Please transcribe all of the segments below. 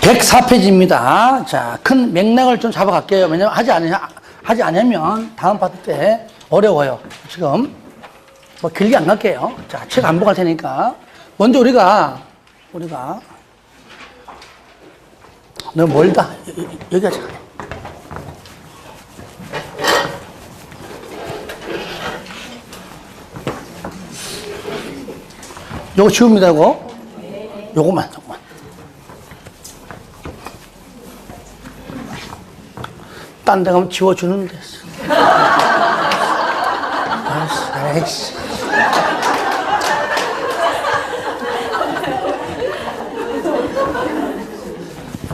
104페이지입니다. 자, 큰 맥락을 좀 잡아갈게요. 왜냐면 하지 않으냐, 하지 않으면 다음 파트 때 어려워요. 지금 뭐 길게 안 갈게요. 자, 책 안 보고 갈 테니까. 먼저 우리가, 우리가, 너무 멀다. 여기 하자. 요거 지웁니다, 요거. 요거만, 요거만. 딴 데 가면 지워주는데. 알았어, 알았어.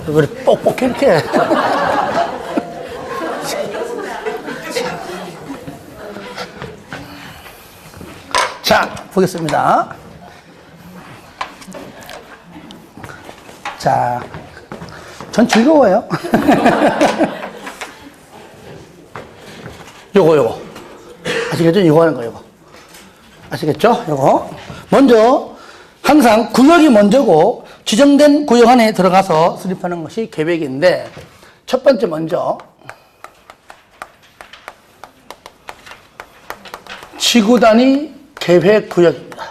왜 그래, 뻑뻑해, 이렇게. 자, 보겠습니다. 자, 전 즐거워요. 요거, 요거. 아시겠죠? 이거 하는 거, 요거. 아시겠죠? 요거. 먼저, 항상 구역이 먼저고, 지정된 구역 안에 들어가서 수립하는 것이 계획인데, 첫 번째 먼저, 지구 단위 계획 구역입니다.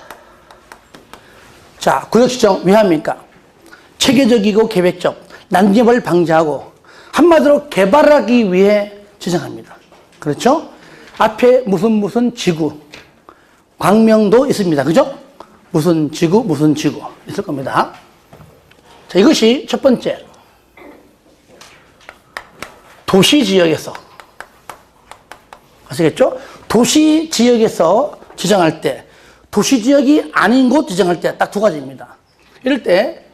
자, 구역 지정 왜 합니까? 체계적이고 계획적, 난집을 방지하고 한마디로 개발하기 위해 지정합니다. 그렇죠? 앞에 무슨 무슨 지구, 광명도 있습니다. 그죠? 무슨 지구, 무슨 지구 있을 겁니다. 자, 이것이 첫 번째. 도시 지역에서 아시겠죠? 도시 지역에서 지정할 때, 도시 지역이 아닌 곳 지정할 때 딱 두 가지입니다. 이럴 때,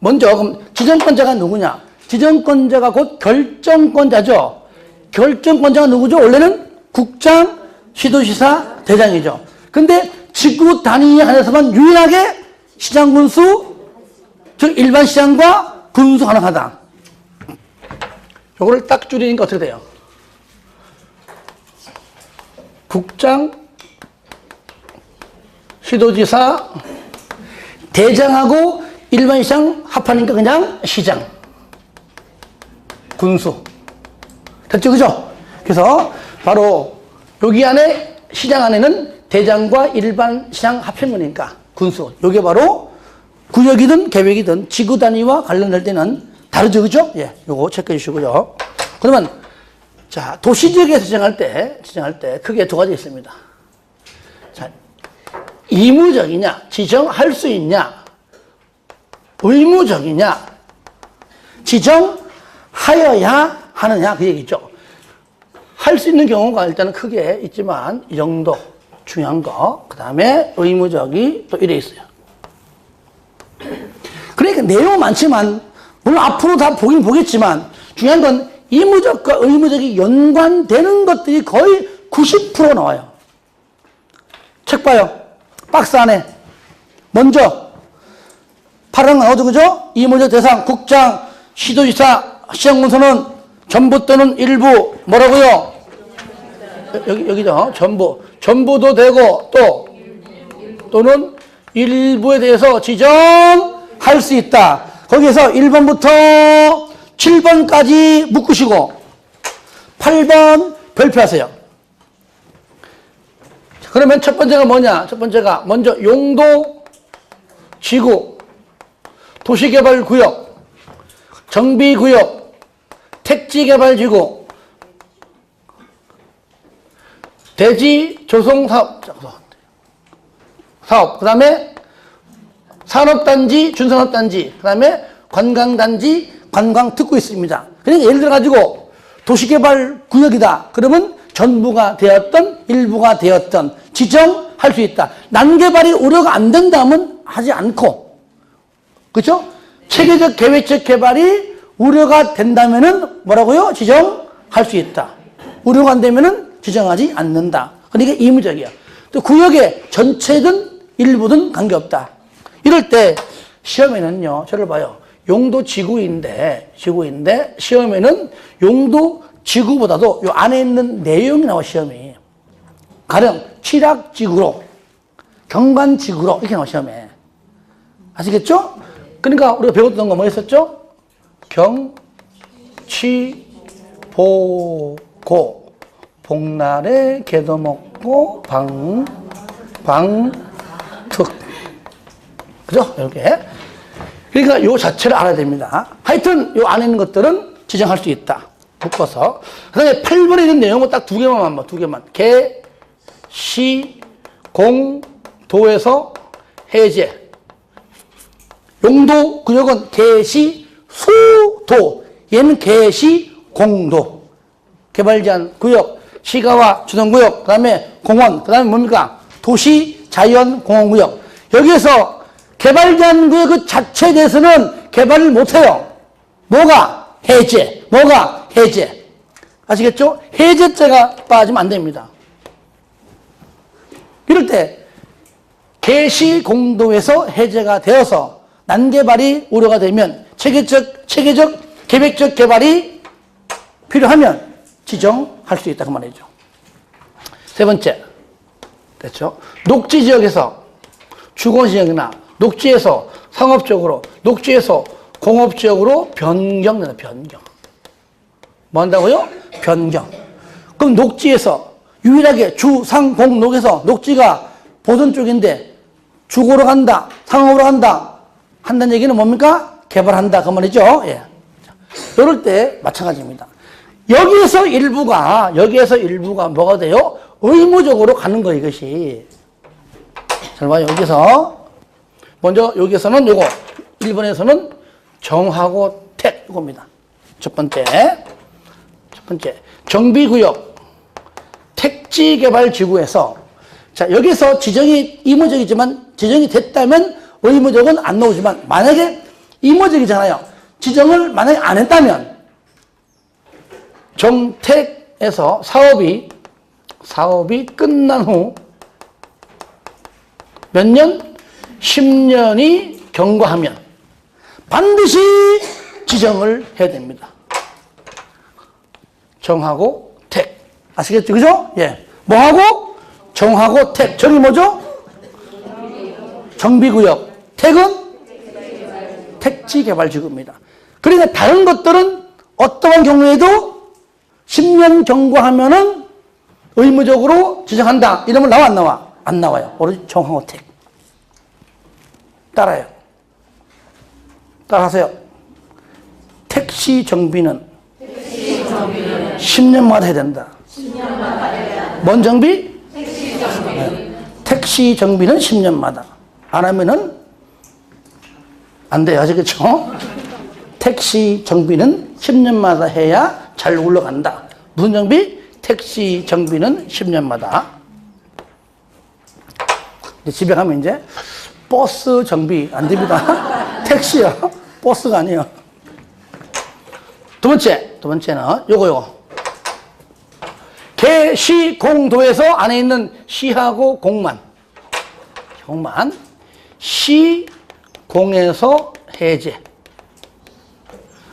먼저, 그럼 지정권자가 누구냐? 지정권자가 곧 결정권자죠? 결정권자가 누구죠? 원래는 국장, 시도시사, 대장이죠. 근데 지구 단위에 한해서만 유일하게 시장 군수, 즉 일반 시장과 군수 가능하다. 요거를 딱 줄이니까 어떻게 돼요? 국장, 시도지사, 대장하고 일반 시장 합하니까 그냥 시장, 군수. 됐죠? 그죠? 그래서 바로 여기 안에 시장 안에는 대장과 일반 시장 합친 거니까 군수. 요게 바로 구역이든 계획이든 지구 단위와 관련될 때는 다르죠. 그죠? 예. 요거 체크해 주시고요. 그러면 자, 도시 지역에서 지정할 때, 지정할 때 크게 두 가지 있습니다. 자, 의무적이냐, 지정할 수 있냐, 의무적이냐, 지정하여야 하느냐, 그 얘기죠. 할 수 있는 경우가 일단은 크게 있지만, 이 정도 중요한 거, 그 다음에 의무적이 또 이래 있어요. 그러니까 내용은 많지만, 물론 앞으로 다 보긴 보겠지만, 중요한 건 의무적과 의무적이 연관되는 것들이 거의 90% 나와요. 책 봐요. 박스 안에. 먼저, 파란 건 어디 그죠? 의무적 대상, 국장, 시도지사, 시장군서는 전부 또는 일부, 뭐라고요? 여기, 여기죠. 전부. 전부도 되고, 또, 또는 일부에 대해서 지정할 수 있다. 거기에서 1번부터 7번까지 묶으시고 8번 별표하세요. 자, 그러면 첫 번째가 뭐냐? 첫 번째가 먼저 용도, 지구, 도시개발구역, 정비구역, 택지개발지구, 대지 조성사업, 사업, 그 다음에 산업단지, 준산업단지, 그 다음에 관광단지, 관광특구 있습니다. 그러니까 예를 들어 가지고 도시개발 구역이다. 그러면 전부가 되었던 일부가 되었던 지정할 수 있다. 난개발이 우려가 안 된다면 하지 않고 그렇죠? 체계적 계획적 개발이 우려가 된다면은 뭐라고요? 지정할 수 있다. 우려가 안 되면은 지정하지 않는다. 그러니까 의무적이야. 또 구역의 전체든 일부든 관계없다. 이럴 때 시험에는요, 저를 봐요. 용도 지구인데, 지구인데, 시험에는 용도 지구보다도 요 안에 있는 내용이 나와, 시험이. 가령, 칠학 지구로, 경관 지구로, 이렇게 나와, 시험에. 아시겠죠? 그러니까 우리가 배웠던 거뭐 했었죠? 경치, 보고, 복날에 개도 먹고, 방, 방, 특. 그죠? 이렇게. 그러니까 요 자체를 알아야 됩니다. 하여튼 요 안에 있는 것들은 지정할 수 있다. 묶어서. 그 다음에 8번에 있는 내용은 딱 두 개만, 뭐, 두 개만. 개, 시, 공, 도에서 해제. 용도 구역은 개시, 수도. 얘는 개시, 공도. 개발 제한 구역, 시가와 주동구역, 그 다음에 공원, 그 다음에 뭡니까? 도시, 자연, 공원구역. 여기에서 개발 제한 구역 그 자체에 대해서는 개발을 못해요. 뭐가? 해제. 뭐가? 해제. 아시겠죠? 해제자가 빠지면 안 됩니다. 이럴 때 개시 공도에서 해제가 되어서 난개발이 우려가 되면 체계적 체계적 계획적 개발이 필요하면 지정할 수 있다 그 말이죠. 세 번째 됐죠? 녹지 지역에서 주거 지역이나 녹지에서 상업적으로 녹지에서 공업 지역으로 변경된다 변경. 뭐 한다고요? 변경. 그럼 녹지에서 유일하게 주, 상, 공, 녹에서 녹지가 보선 쪽인데 주거로 간다, 상업으로 간다, 한다는 얘기는 뭡니까? 개발한다. 그 말이죠. 예. 이럴 때 마찬가지입니다. 여기에서 일부가, 여기에서 일부가 뭐가 돼요? 의무적으로 가는 거, 이것이. 잘 봐요. 여기서. 먼저 여기서는 요거. 1번에서는 정하고 택, 이겁니다. 첫 번째. 첫 번째. 정비구역. 택지개발지구에서 자 여기서 지정이 의무적이지만 지정이 됐다면 의무적은 안 나오지만 만약에 의무적이잖아요. 지정을 만약에 안 했다면 정택에서 사업이 사업이 끝난 후 몇 년? 10년이 경과하면 반드시 지정을 해야 됩니다. 정하고 택. 아시겠죠? 그죠? 예. 뭐하고? 정하고 택. 정이 뭐죠? 정비구역. 택은? 택지개발지구입니다. 그러니까 다른 것들은 어떠한 경우에도 10년 경과하면은 의무적으로 지정한다. 이러면 나와 안 나와? 안 나와요. 오로지 정하고 택. 따라요. 따라하세요. 택시 정비는 10년마다 해야 된다. 뭔 정비? 네. 택시 정비는 10년마다. 안 하면은 안 돼요. 아시겠죠? 택시 정비는 10년마다 해야 잘 굴러간다. 무슨 정비? 택시 정비는 10년마다. 이제 집에 가면 이제 버스 정비 안 됩니다. 택시요. 버스가 아니에요. 두 번째, 두 번째는 요거 요거. 개시 공도에서 안에 있는 시하고 공만. 공만. 시 공에서 해제.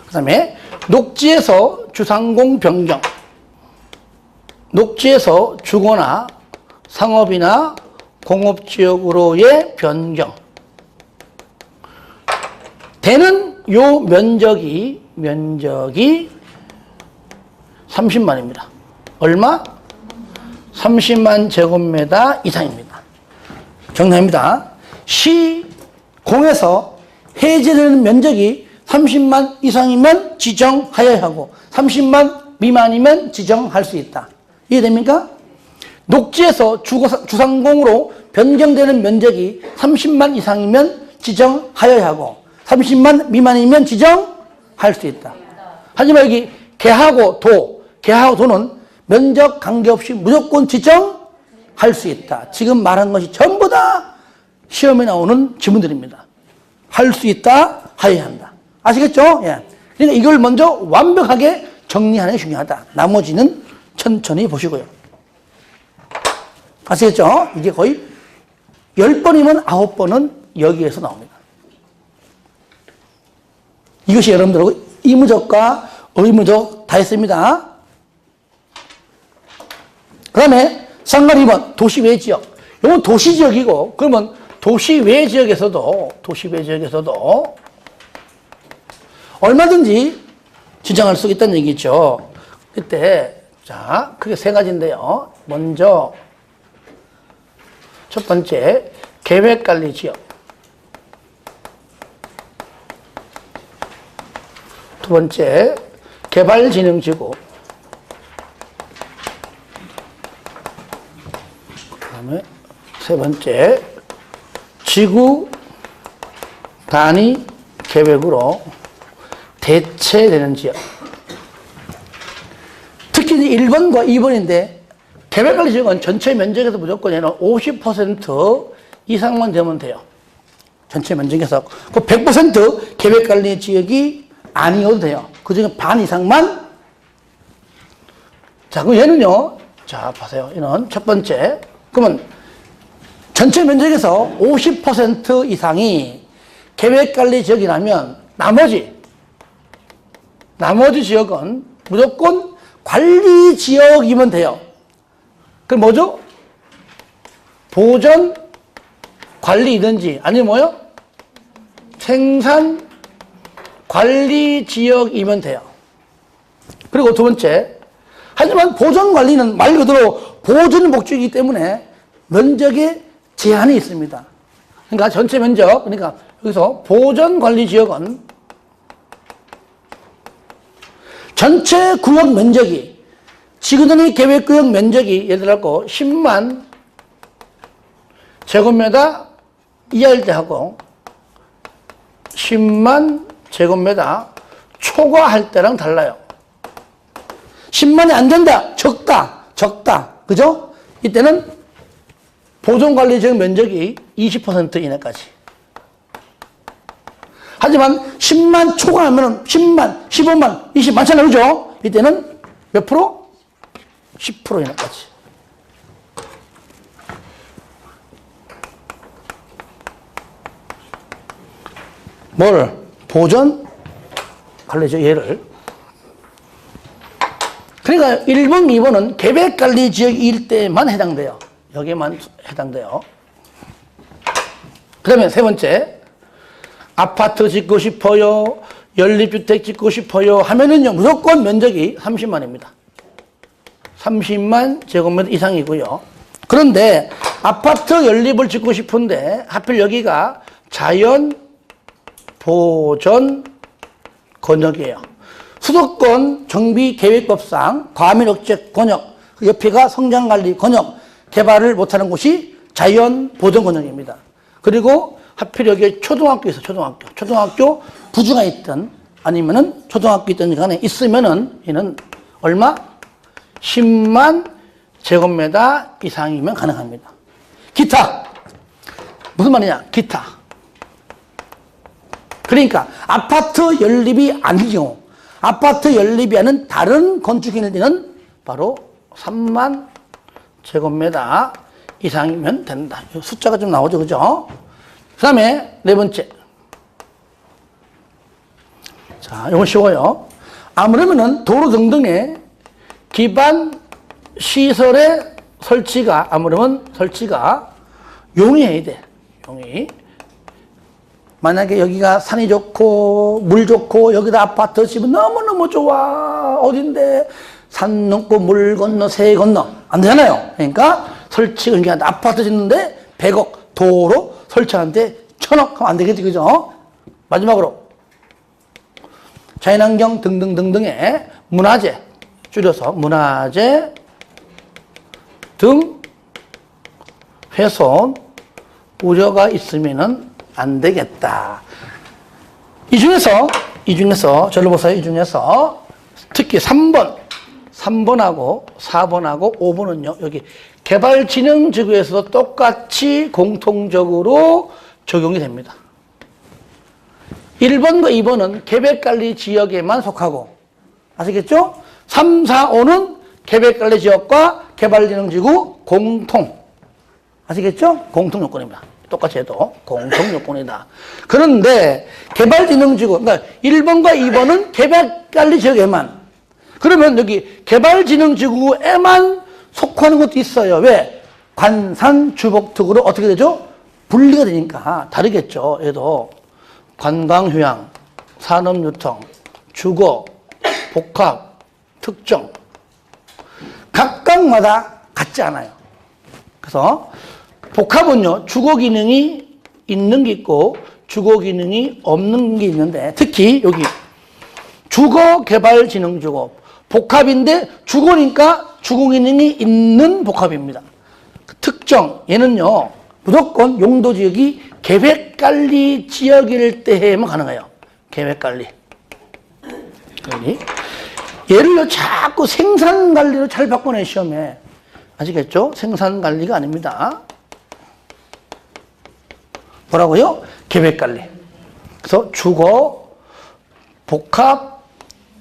그 다음에 녹지에서 주상공 변경. 녹지에서 주거나 상업이나 공업지역으로의 변경. 되는 요 면적이, 면적이 30만입니다. 얼마? 30만 제곱미터 이상입니다. 정답입니다. 시, 공에서 해제되는 면적이 30만 이상이면 지정하여야 하고 30만 미만이면 지정할 수 있다. 이해됩니까? 녹지에서 주상공으로 변경되는 면적이 30만 이상이면 지정하여야 하고 30만 미만이면 지정할 수 있다. 하지만 여기 개하고 도, 개하고 도는 면적 관계없이 무조건 지정할 수 있다. 지금 말한 것이 전부 다 시험에 나오는 지문들입니다. 할 수 있다, 하여야 한다. 아시겠죠? 예. 그러니까 이걸 먼저 완벽하게 정리하는 게 중요하다. 나머지는 천천히 보시고요. 아시겠죠? 이게 거의 10번이면 9번은 여기에서 나옵니다. 이것이 여러분들하고 이무적과 의무적 다 했습니다. 그 다음에 상관 2번 도시 외 지역. 이건 도시 지역이고 그러면 도시 외 지역에서도 도시 외 지역에서도 얼마든지 지정할 수 있다는 얘기죠. 그때 자 크게 세 가지인데요. 먼저 첫 번째 계획관리 지역. 두 번째 개발진흥지구. 그 다음에 세 번째 지구 단위 계획으로 대체되는 지역. 특히 1번과 2번인데 계획관리 지역은 전체 면적에서 무조건 얘는 50% 이상만 되면 돼요. 전체 면적에서 그 100% 계획관리 지역이 아니어도 돼요. 그 중에 반 이상만 자, 그럼 얘는요. 자, 보세요. 얘는 첫 번째. 그러면 전체 면적에서 50% 이상이 계획관리 지역이라면 나머지 나머지 지역은 무조건 관리 지역이면 돼요. 그럼 뭐죠? 보전 관리이든지 아니면 뭐요? 생산 관리 지역이면 돼요. 그리고 두 번째, 하지만 보전 관리는 말 그대로 보존 목적이기 때문에 면적에 제한이 있습니다. 그러니까 전체 면적, 그러니까 여기서 보전 관리 지역은 전체 구역 면적이 지구단위 계획구역 면적이 예를 들어 10만 제곱미터 이하일 때 하고 10만 제곱미터 초과할 때랑 달라요. 10만이 안 된다. 적다. 적다. 그죠? 이때는 보존관리 지역 면적이 20% 이내까지. 하지만 10만 초과하면 10만, 15만, 20 많잖아요. 그죠? 이때는 몇 프로? 10% 이내까지. 뭘? 보전 관리죠, 얘를. 그러니까 1번, 2번은 계획관리 지역일 때만 해당돼요. 여기에만 해당돼요. 그 다음에 세 번째, 아파트 짓고 싶어요, 연립주택 짓고 싶어요 하면은요, 무조건 면적이 30만입니다. 30만 제곱미터 이상이고요. 그런데 아파트 연립을 짓고 싶은데 하필 여기가 자연 보전 권역이에요. 수도권 정비 계획법상 과밀 억제 권역, 그 옆에가 성장관리 권역, 개발을 못하는 곳이 자연보전 권역입니다. 그리고 하필 여기에 초등학교 있어, 초등학교. 초등학교 부주가 있든 아니면은 초등학교 있든 간에 있으면은 얘는 얼마? 10만 제곱미터 이상이면 가능합니다. 기타. 무슨 말이냐? 기타. 그러니까 아파트 연립이 아닌 경우, 아파트 연립이 아닌 다른 건축인일 때는 바로 3만 제곱미터 이상이면 된다. 이 숫자가 좀 나오죠, 그죠? 그 다음에 네 번째. 자, 이건 쉬워요. 아무래면은 도로 등등의 기반 시설의 설치가, 아무래면 설치가 용이해야 돼. 용이. 만약에 여기가 산이 좋고 물 좋고 여기다 아파트 지으면 너무너무 좋아 어딘데 산 넘고 물 건너 새 건너 안 되잖아요 그러니까 설치 그러니까 아파트 짓는데 100억 도로 설치하는데 천억 하면 안 되겠지 그죠 마지막으로 자연환경 등등등등의 문화재 줄여서 문화재 등 훼손 우려가 있으면은 안 되겠다. 이 중에서, 이 중에서, 절로 보세요. 이 중에서 특히 3번, 3번하고 4번하고 5번은요, 여기 개발진흥지구에서도 똑같이 공통적으로 적용이 됩니다. 1번과 2번은 계획관리 지역에만 속하고, 아시겠죠? 3, 4, 5는 계획관리 지역과 개발진흥지구 공통. 아시겠죠? 공통 요건입니다. 똑같이 해도 공통 요건이다. 그런데 개발진흥지구, 그러니까 1번과 2번은 개발관리 지역에만. 그러면 여기 개발진흥지구에만 속하는 것도 있어요. 왜? 관산 주복특으로 어떻게 되죠? 분리가 되니까 다르겠죠. 얘도 관광 휴양, 산업 유통, 주거, 복합, 특정. 각각마다 같지 않아요. 그래서 복합은요, 주거 기능이 있는 게 있고, 주거 기능이 없는 게 있는데, 특히 여기 주거 개발 진흥 주거. 복합인데 주거니까 주거 기능이 있는 복합입니다. 특정, 얘는요, 무조건 용도 지역이 계획 관리 지역일 때에만 가능해요. 계획 관리. 여기. 얘를요, 자꾸 생산 관리로 잘 바꿔내, 시험에. 아시겠죠? 생산 관리가 아닙니다. 뭐라고요? 계획 관리. 그래서 주거, 복합,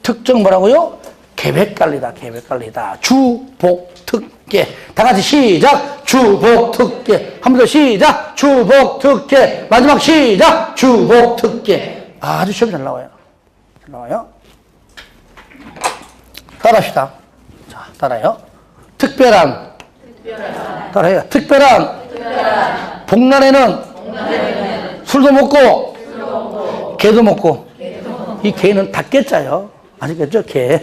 특정 뭐라고요? 계획 관리다, 계획 관리다. 주, 복, 특계. 다 같이 시작. 주, 복, 특계. 한 번 더 시작. 주, 복, 특계. 마지막 시작. 주, 복, 특계. 아주 시험 잘 나와요. 잘 나와요. 따라합시다. 자, 따라요. 특별한. 따라해요. 특별한. 복날에는 술도 먹고, 개도 먹고. 이 개는 닭개자요. 아시겠죠? 개.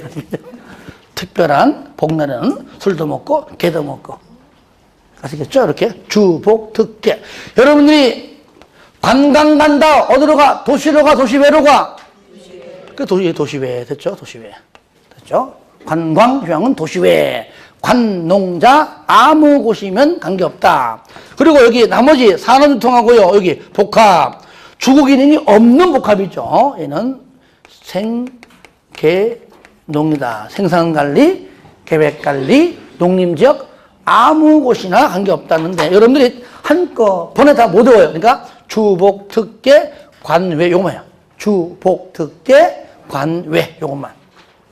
특별한 복날에는 술도 먹고, 개도 먹고. 아시겠죠? 이렇게 주복 특개. 여러분들이 관광 간다. 어디로 가? 도시로 가? 도시외로 가? 그 도시, 도시외 됐죠? 도시외. 됐죠? 관광 휴양은 도시외. 관농자 아무 곳이면 관계없다. 그리고 여기 나머지 산업유통하고요. 여기 복합. 기능이 없는 복합이죠. 얘는 생계 농이다. 생산관리, 계획관리, 농림지역 아무 곳이나 관계없다는데 여러분들이 한꺼번에 다 못 외워요. 그러니까 주복, 특계, 관외 요거만요. 주복, 특계, 관외 요것만.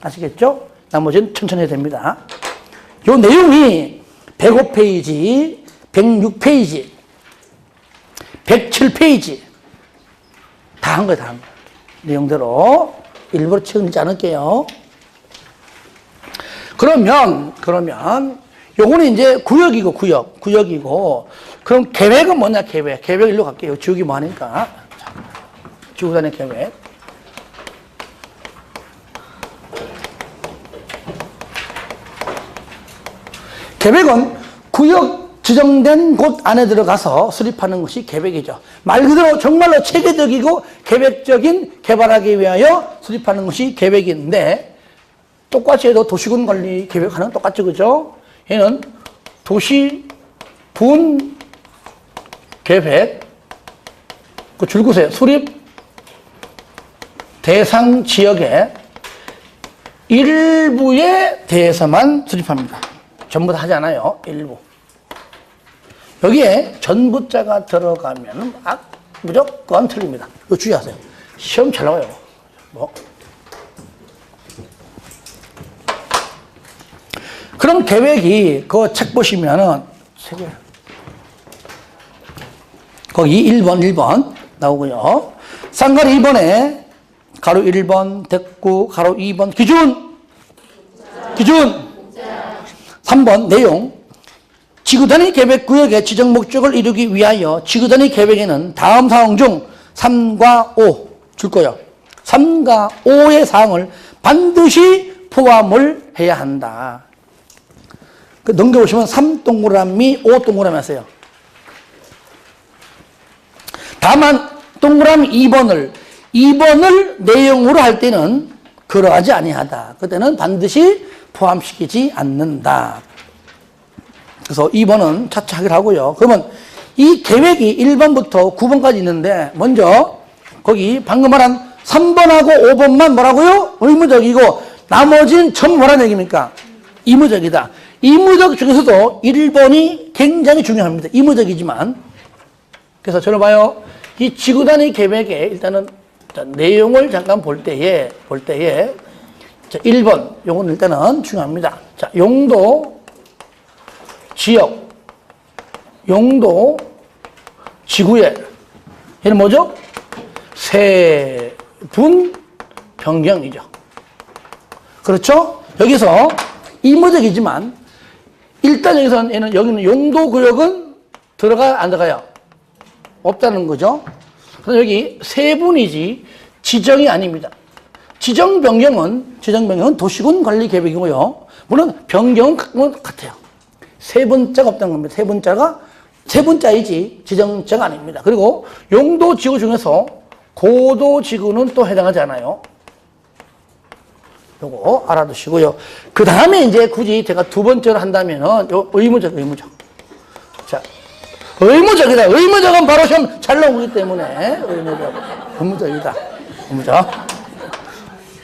아시겠죠? 나머지는 천천히 해야 됩니다. 요 내용이 105페이지, 106페이지, 107페이지 다 한 거예요, 다 한 거예요. 내용대로 일부러 채우지 않을게요. 그러면, 그러면, 요거는 이제 구역이고, 구역, 구역이고, 그럼 계획은 뭐냐, 계획. 계획 일로 갈게요. 지우기 뭐 하니까. 다닐 계획. 계획은 구역 지정된 곳 안에 들어가서 수립하는 것이 계획이죠. 말 그대로 정말로 체계적이고 계획적인 개발하기 위하여 수립하는 것이 계획인데 똑같이 해도 도시군 관리 계획하는 똑같죠, 그죠? 얘는 도시 분 계획 그 줄구세요. 수립 대상 지역의 일부에 대해서만 수립합니다. 전부 다 하지 않아요. 일부. 여기에 전부자가 들어가면 아, 무조건 틀립니다. 이거 주의하세요. 시험 잘 나와요. 뭐. 그럼 계획이 그 책 보시면은 세 개. 거기 1번, 1번 나오고요. 쌍가리 2번에 가로 1번, 대구, 가로 2번, 기준! 기준! 3번 내용 지구 단위 계획 구역의 지정 목적을 이루기 위하여 지구 단위 계획에는 다음 사항 중 3과 5 줄 거예요. 3과 5의 사항을 반드시 포함을 해야 한다. 그 넘겨보시면 3 동그라미, 5 동그라미 하세요. 다만 동그라미 2번을 2번을 내용으로 할 때는 그러하지 아니하다. 그때는 반드시 포함시키지 않는다. 그래서 2번은 차차 하기로 하고요. 그러면 이 계획이 1번부터 9번까지 있는데 먼저 거기 방금 말한 3번하고 5번만 뭐라고요? 의무적이고 나머지는 전부 뭐라는 얘기입니까? 이무적이다. 이무적 중에서도 1번이 굉장히 중요합니다. 이무적이지만 그래서 저를 봐요. 이 지구 단위 계획에 일단은 자, 내용을 잠깐 볼 때에 볼 때에 자, 1번 요건 일단은 중요합니다. 자, 용도 지역 용도 지구의 얘는 뭐죠? 세분 변경이죠. 그렇죠? 여기서 이모적이지만 일단 여기서 얘는 여기는 용도 구역은 들어가 안 들어가요? 없다는 거죠. 그래서 여기 세 분이지 지정이 아닙니다. 지정 변경은 지정 변경은 도시군 관리 계획이고요. 물론 변경은 같아요. 세 번째가 없다는 겁니다. 세 번째가 세 번째이지 지정자가 아닙니다. 그리고 용도 지구 중에서 고도 지구는 또 해당하지 않아요. 요거 알아두시고요. 그 다음에 이제 굳이 제가 두 번째로 한다면은 요 의무적, 의무적. 자, 의무적이다. 의무적은 바로 시험 잘 나오기 때문에 의무적, 의무적이다. 의무적.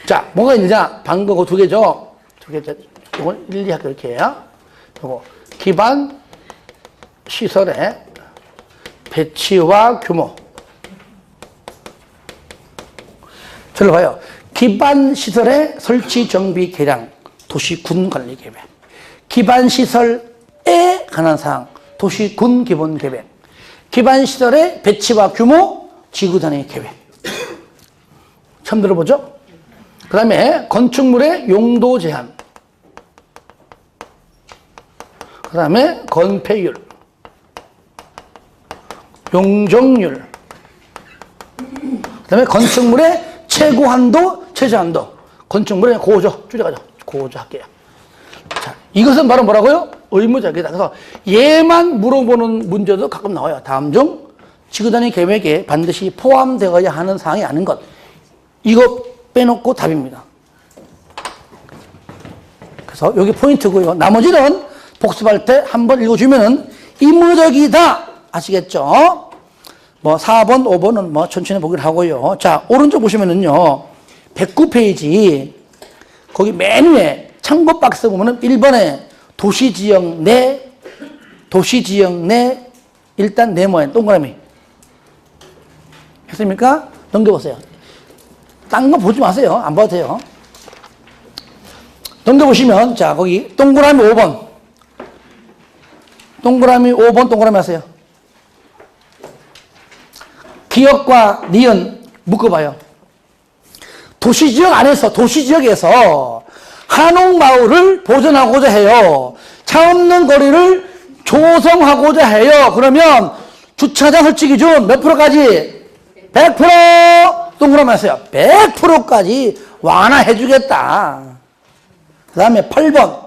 자, 뭐가 있느냐? 방거고 두 개죠. 두 개죠. 이건 일리 학교 이렇게 해요. 요거 기반 시설의 배치와 규모. 저를 봐요. 기반 시설의 설치 정비 개량 도시군 관리 계획. 기반 시설에 관한 사항 도시군 기본 계획. 기반 시설의 배치와 규모 지구 단위 계획. 처음 들어보죠? 그 다음에 건축물의 용도 제한. 그 다음에 건폐율. 용적률. 그 다음에 건축물의 최고 한도, 최저 한도. 건축물의 고조, 줄여가죠. 고조 할게요. 자, 이것은 바로 뭐라고요? 의무적이다. 그래서 얘만 물어보는 문제도 가끔 나와요. 다음 중 지구단위 계획에 반드시 포함되어야 하는 사항이 아닌 것. 이거 빼놓고 답입니다. 그래서 여기 포인트고요. 나머지는 복습할 때 한 번 읽어주면은 의무적이다. 아시겠죠? 뭐 4번, 5번은 뭐 천천히 보기를 하고요. 자, 오른쪽 보시면은요. 109페이지 거기 맨 위에 참고 박스 보면은 1번에 도시 지역 내 도시 지역 내 일단 네모에 동그라미 했습니까? 넘겨보세요. 딴 거 보지 마세요. 안 봐도 돼요. 넘겨보시면 자 거기 동그라미 5번 동그라미 5번 동그라미 하세요. 기억과 니은 묶어봐요. 도시 지역 안에서, 도시 지역에서 한옥 마을을 보존하고자 해요. 차 없는 거리를 조성하고자 해요. 그러면 주차장 설치 기준 몇 프로까지? 100% 동그라미 하세요. 100%까지 완화해 주겠다. 그 다음에 8번.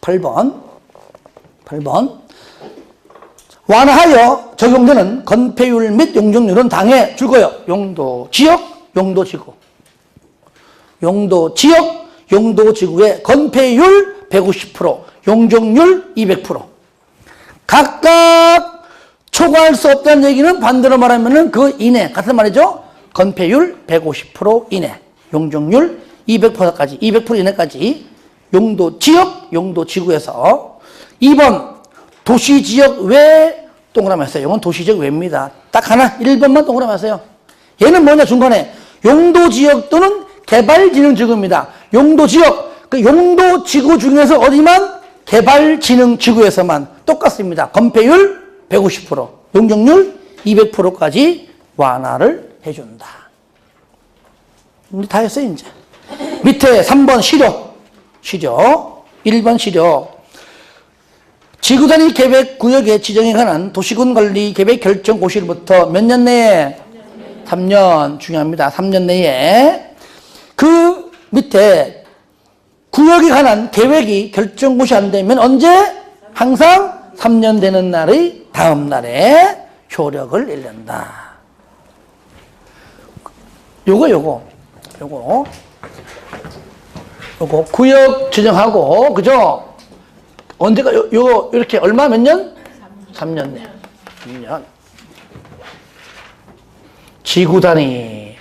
8번. 8번. 완화하여 적용되는 건폐율 및 용적률은 당해 줄거요. 용도 지역, 용도 지구. 용도 지역, 용도 지구의 건폐율 150%, 용적률 200%. 각각 초과할 수 없다는 얘기는 반대로 말하면 그 이내, 같은 말이죠? 건폐율 150% 이내, 용적률 200%까지, 200% 이내까지 용도 지역, 용도 지구에서 2번 도시 지역 외 동그라미 하세요. 이건 도시 지역 외입니다. 딱 하나, 1번만 동그라미 하세요. 얘는 뭐냐, 중간에. 용도 지역 또는 개발진흥지구입니다. 용도 지역, 그 용도 지구 중에서 어디만? 개발진흥지구에서만 똑같습니다. 건폐율 150%, 용적률 200%까지 완화를 해준다. 다 했어요, 이제. 밑에 3번 시료. 시료. 1번 시료. 지구단위 계획 구역의 지정에 관한 도시군 관리 계획 결정 고시로부터 몇 년 내에? 3년. 중요합니다. 3년 내에. 그 밑에 구역에 관한 계획이 결정 고시 안 되면 언제? 항상 3년 되는 날의 다음 날에 효력을 잃는다. 요거, 요거. 요거. 요거 구역 지정하고, 그죠? 언제가 요, 요 이렇게 얼마 몇 년? 3년 내. 3년. 지구 단위.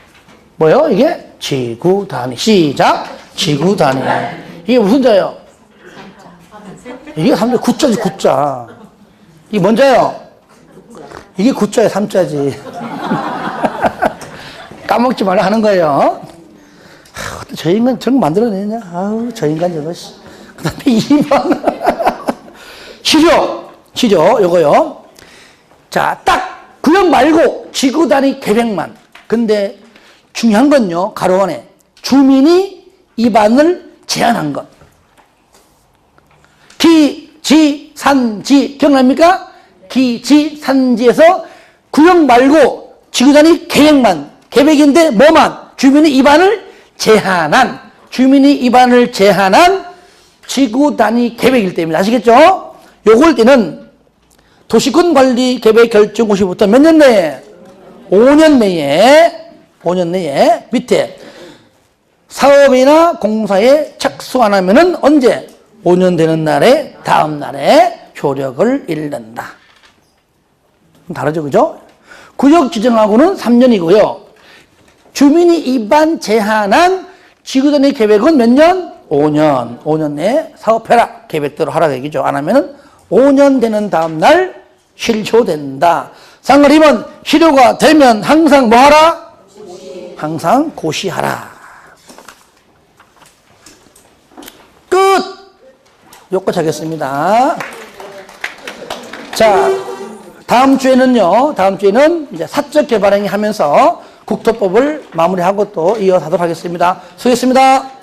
뭐요? 이게 지구 단위. 시작. 지구 단위. 이게 무슨 자예요? 이게 3자 구자지 구자. 이게 뭔 자예요? 이게 구자예요, 3자지. 까먹지 말라 하는 거예요. 하, 저 인간 저런 거 만들어내냐? 아우, 저 인간 저거. 그 다음에 2번. 시죠? 시죠? 요거요. 자, 딱 구역 말고 지구 단위 계획만. 근데 중요한 건요, 가로 안에 주민이 입안을 제한한 것. 기, 지, 산, 지. 기억납니까? 기, 지, 산, 지에서 구역 말고 지구 단위 계획만. 계획인데 뭐만? 주민의 입안을 제한한 주민의 입안을 제한한 지구 단위 계획일 때입니다. 아시겠죠? 요걸 때는 도시군 관리 계획 결정 고시부터 몇 년 내에 5년 내에 5년 내에 밑에 사업이나 공사에 착수 안 하면은 언제 5년 되는 날에 다음 날에 효력을 잃는다. 좀 다르죠, 그죠? 구역 지정하고는 3년이고요. 주민이 입안 제한한 지구단위 계획은 몇 년? 5년. 5년 내에 사업해라. 계획대로 하라 얘기죠. 안 하면은 5년 되는 다음 날 실효된다. 상을 입은 실효가 되면 항상 뭐 하라? 항상 고시하라. 끝! 여기까지 하겠습니다. 자, 다음 주에는요, 다음 주에는 이제 사적 개발행위 하면서 국토법을 마무리하고 또 이어가도록 하겠습니다. 수고했습니다.